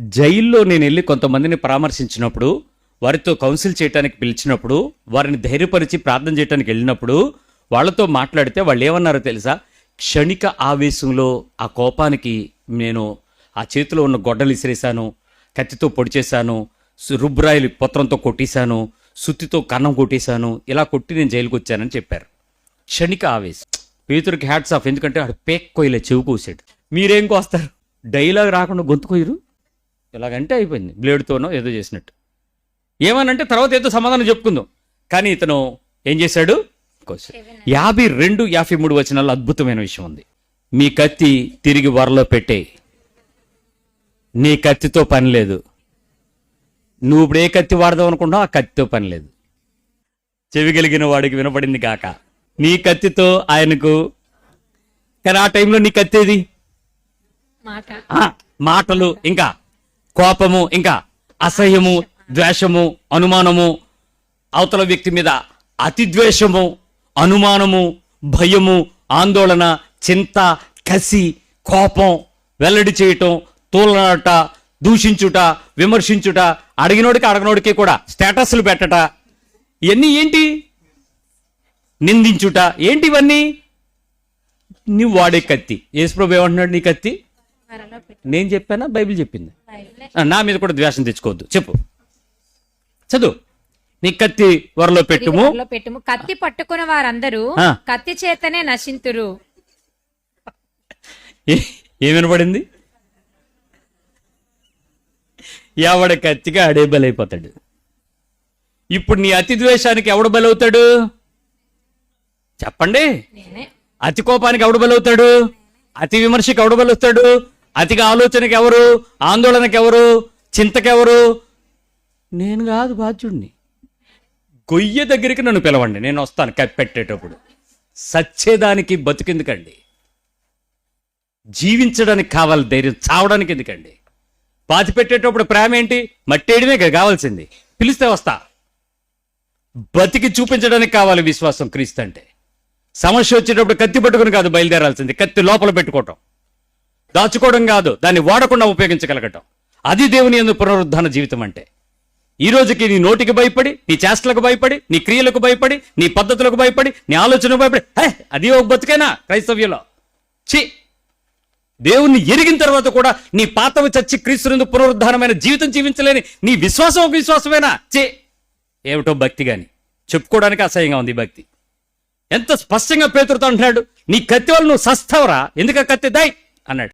జైల్లో నేను వెళ్ళి కొంతమందిని పరామర్శించినప్పుడు వారితో కౌన్సిల్ చేయడానికి పిలిచినప్పుడు వారిని ధైర్యపరిచి ప్రార్థన చేయడానికి వెళ్ళినప్పుడు వాళ్ళతో మాట్లాడితే వాళ్ళు ఏమన్నారో తెలుసా? క్షణిక ఆవేశంలో ఆ కోపానికి నేను ఆ చేతిలో ఉన్న గొడ్డలు ఇసిరేశాను కత్తితో పొడిచేశాను రుబ్రాయిలు పత్రంతో కొట్టేశాను సుత్తితో కన్నం కొట్టేశాను ఇలా కొట్టి నేను జైలుకు వచ్చానని చెప్పారు. క్షణిక ఆవేశం. పేతురికి హ్యాట్స్ ఆఫ్ ఎందుకంటే ఆడు పేక్ కొయ్యలే చెవి కోసాడు మీరేం కోస్తారు? డైలాగ్ రాకుండా గొంతు కొయ్యరు? ఇలాగంటే అయిపోయింది. బ్లేడ్తోనో ఏదో చేసినట్టు. ఏమనంటే తర్వాత ఏదో సమాధానం చెప్పుకుందాం. కానీ ఇతను ఏం చేశాడు? యాభై రెండు యాభై మూడు వచనాల్లో అద్భుతమైన విషయం ఉంది. మీ కత్తి తిరిగి వరలో పెట్టే. నీ కత్తితో పని లేదు. నువ్వు ఇప్పుడు ఏ కత్తి వాడదాం అనుకుంటావు ఆ కత్తితో పని లేదు. చెవి కలిగిన వాడికి వినపడింది కాక. నీ కత్తితో ఆయనకు కానీ ఆ టైంలో నీ కత్తి ఏది? మాట. ఆ, మాటలు ఇంకా. కోపము ఇంకా అసహ్యము ద్వేషము అనుమానము అవతల వ్యక్తి మీద అతి ద్వేషము అనుమానము భయము ఆందోళన చింత కసి కోపం వెల్లడి చేయటం తూలనాట దూషించుట విమర్శించుట అడిగినోడికి అడగనోడికి కూడా స్టేటస్లు పెట్టట. ఇవన్నీ ఏంటి? నిందించుట. ఏంటి ఇవన్నీ? నువ్వు వాడే కత్తి. యేసుప్రభు ఏమంటున్నాడు? నీ కత్తి? నేను చెప్పానా? బైబిల్ చెప్పింది. నా మీద కూడా ద్వేషం తెచ్చుకోవద్దు. చెప్పు. చదువు. నీ కత్తి వరలో పెట్టుము. పెట్టుము. కత్తి పట్టుకున్న వారందరూ. కత్తి చేతనే నశింతురు. ఏ- వినపడింది? ఎవడ కత్తిగా అడే బలైపోతాడు. ఇప్పుడు నీ అతి ద్వేషానికి ఎవడు బలవుతాడు? చెప్పండి. అతి కోపానికి ఎవడు బలవుతాడు? అతి విమర్శకి ఎవడు బలవుతాడు? అతిగా ఆలోచనకి ఎవరు ఆందోళనకి ఎవరు చింతకెవరు? నేను కాదు బాధ్యుడిని. గొయ్య దగ్గరికి నన్ను పిలవండి. నేను వస్తాను కప్పెట్టేటప్పుడు సచ్చేదానికి బతుకెందుకండి? జీవించడానికి కావాలి ధైర్యం చావడానికి ఎందుకండి? పాతి పెట్టేటప్పుడు ప్రేమ ఏంటి? మట్టేయడమే కావాల్సింది. పిలిస్తే వస్తా. బతికి చూపించడానికి కావాలి విశ్వాసం క్రీస్తు అంటే. సమస్య వచ్చేటప్పుడు కత్తి పట్టుకుని కాదు బయలుదేరాల్సింది. కత్తి లోపల పెట్టుకోవటం. దాచుకోవడం కాదు దాన్ని వాడకుండా ఉపయోగించగలగటం. అది దేవుని ఎందు పునరుద్ధాన జీవితం అంటే. ఈ రోజుకి నీ నోటికి భయపడి నీ చేష్టలకు భయపడి నీ క్రియలకు భయపడి నీ పద్ధతులకు భయపడి నీ ఆలోచనకు భయపడి హే అది ఒక బతుకేనా క్రైస్తవ్యంలో. ఛీ! దేవుణ్ణి ఎరిగిన తర్వాత కూడా నీ పాతవి చచ్చి క్రీస్తునందు పునరుద్ధానమైన జీవితం జీవించలేని నీ విశ్వాసం ఒక విశ్వాసమేనా? చే ఏమిటో భక్తి గాని. చెప్పుకోవడానికి అసహ్యంగా ఉంది భక్తి. ఎంత స్పష్టంగా పేతురుతో అంటున్నాడు నీ కత్తి వాళ్ళు నువ్వు సస్తావరా? ఎందుకు కత్తి? దాయ్ అన్నాడు.